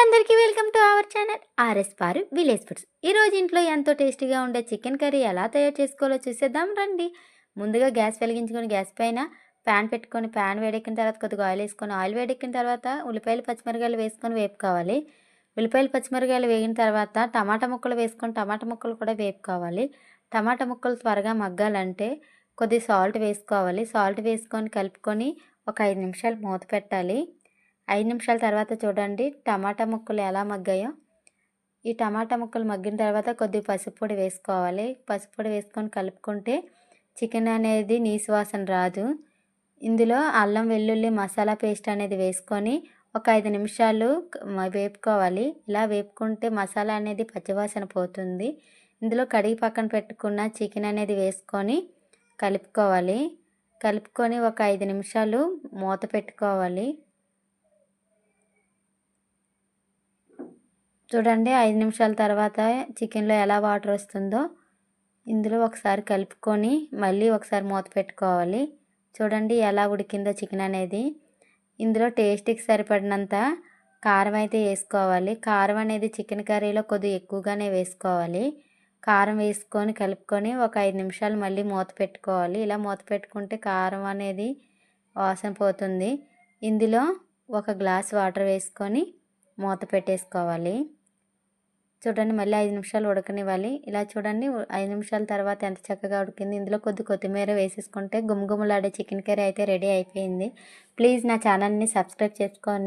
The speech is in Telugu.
అందరికీ welcome to our channel RS Paru village foods. ఈరోజు ఇంట్లో ఎంతో టేస్టీగా ఉండే చికెన్ కర్రీ ఎలా తయారు చేసుకోవాలో చూసేద్దాం రండి. ముందుగా గ్యాస్ వెలిగించుకొని గ్యాస్ పైన ప్యాన్ పెట్టుకొని ప్యాన్ వేడెక్కిన తర్వాత కొద్దిగా ఆయిల్ వేసుకొని ఆయిల్ వేడెక్కిన తర్వాత ఉల్లిపాయలు పచ్చిమిరకాయలు వేసుకొని వేపుకోవాలి. ఉల్లిపాయలు పచ్చిమిరకాయలు వేగిన తర్వాత టమాటా ముక్కలు వేసుకొని టమాటా ముక్కలు కూడా వేపుకోవాలి. టమాటా ముక్కలు త్వరగా మగ్గాలంటే కొద్ది సాల్ట్ వేసుకోవాలి. సాల్ట్ వేసుకొని కలుపుకొని ఒక ఐదు నిమిషాలు మూత పెట్టాలి. ఐదు నిమిషాల తర్వాత చూడండి టమాటా ముక్కలు ఎలా మగ్గాయో. ఈ టమాటా ముక్కలు మగ్గిన తర్వాత కొద్దిగా పసుపు పొడి వేసుకోవాలి. పసుపు పొడి వేసుకొని కలుపుకుంటే చికెన్ అనేది నీసు వాసన రాదు. ఇందులో అల్లం వెల్లుల్లి మసాలా పేస్ట్ అనేది వేసుకొని ఒక ఐదు నిమిషాలు వేపుకోవాలి. ఇలా వేపుకుంటే మసాలా అనేది పచ్చివాసన పోతుంది. ఇందులో కడిగి పక్కన పెట్టుకున్న చికెన్ అనేది వేసుకొని కలుపుకోవాలి. కలుపుకొని ఒక ఐదు నిమిషాలు మూత పెట్టుకోవాలి. చూడండి ఐదు నిమిషాల తర్వాత చికెన్లో ఎలా వాటర్ వస్తుందో ఇందులో ఒకసారి కలుపుకొని మళ్ళీ ఒకసారి మూత పెట్టుకోవాలి. చూడండి ఎలా ఉడికిందో చికెన్ అనేది. ఇందులో టేస్ట్కి సరిపడినంత కారం అయితే వేసుకోవాలి. కారం అనేది చికెన్ కర్రీలో కొద్దిగా ఎక్కువగానే వేసుకోవాలి. కారం వేసుకొని కలుపుకొని ఒక ఐదు నిమిషాలు మళ్ళీ మూత పెట్టుకోవాలి. ఇలా మూత పెట్టుకుంటే కారం అనేది వాసన పోతుంది. ఇందులో ఒక గ్లాస్ వాటర్ వేసుకొని మూత పెట్టేసుకోవాలి. చూడండి మళ్ళీ ఐదు నిమిషాలు ఉడకనివ్వాలి. ఇలా చూడండి ఐదు నిమిషాల తర్వాత ఎంత చక్కగా ఉడికింది. ఇందులో కొద్ది కొత్తిమీర వేసేసుకుంటే గుమగుమలాడే చికెన్ కర్రీ అయితే రెడీ అయిపోయింది. ప్లీజ్ నా ఛానల్ని సబ్స్క్రైబ్ చేసుకోండి.